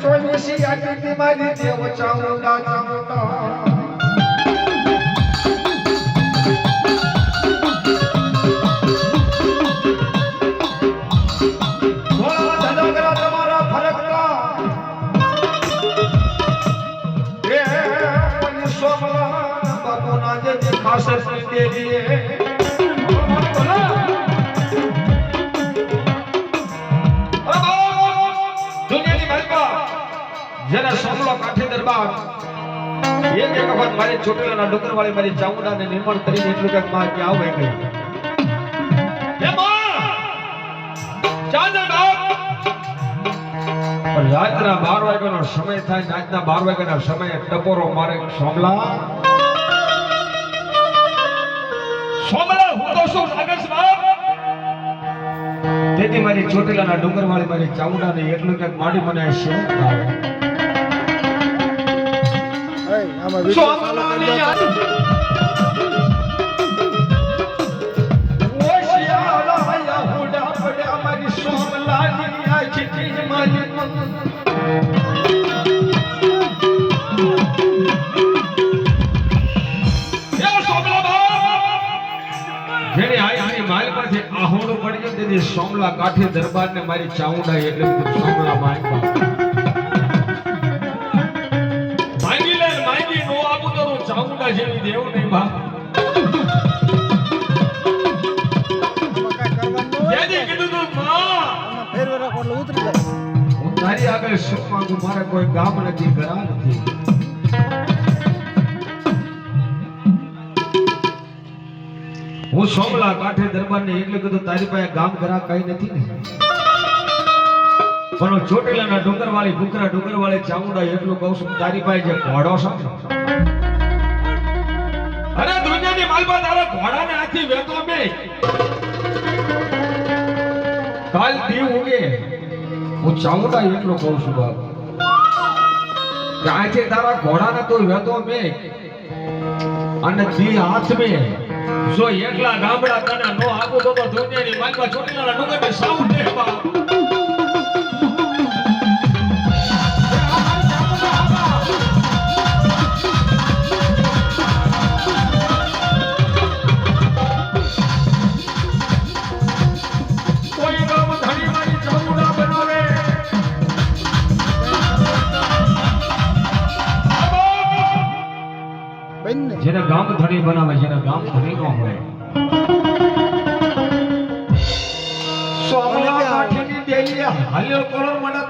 ચોવીસી આટલી બીમારી દેવ ચામુંડા ચામુંડા મારી ચોટીલાના ડુંગર વાળી મારી ચામુંડાને નિર્માણ કરીને એટલું ગઈ રાતના બાર વાગ્યાનો સમય થાય રાતના બાર વાગ્યાના સમયે ટપોરો મારે સોમલા સોમલા હું તો શું છે બાપ તેથી મારી ચોટીલાના ડુંગર વાળી મારી ને એટલું કંઈક માડી મને છે સોમલાની યાદ ઓશિયાળા તેથી સોમલા કાઠી દરબારને મારી ચાઉંડા એટલે સોમલા માલ માંગી લે માંગી નો આપું તો ચાઉંડા જેવી દેવ નહીં બા. જેને કીધું તું માં. હું તારી આગળ માંગુ? મારે કોઈ ગામ નથી ઘરા નથી. હું સોમલા કાંઠે દરબારને એટલે કીધું, તારી પાસે ગામ ઘરા કઈ નથી ને. પણ ચોટીલાના ડુંગર વાળી ભૂખરા ડુંગર વાળી ચામુંડા એટલું કહું છું, તારી પાસે જે ઘોડો છે અરે દુનિયાની માલબા તારા ઘોડાને હાથી વેતો બે. કાલ દીવ ઉગે. હું ચામુંડા એટલું કહું છું, બાપ આજે તારા ઘોડાને તો વેતો મે અને જી હાથ મે જો એકલા ગામડા તને નો આપું તો તો દુનિયાની માલપા ગામ ધણી બનાવે જેને ગામ ધણી નો હોય. સોમલા કાઠીની હાલ્યો કરોડ મને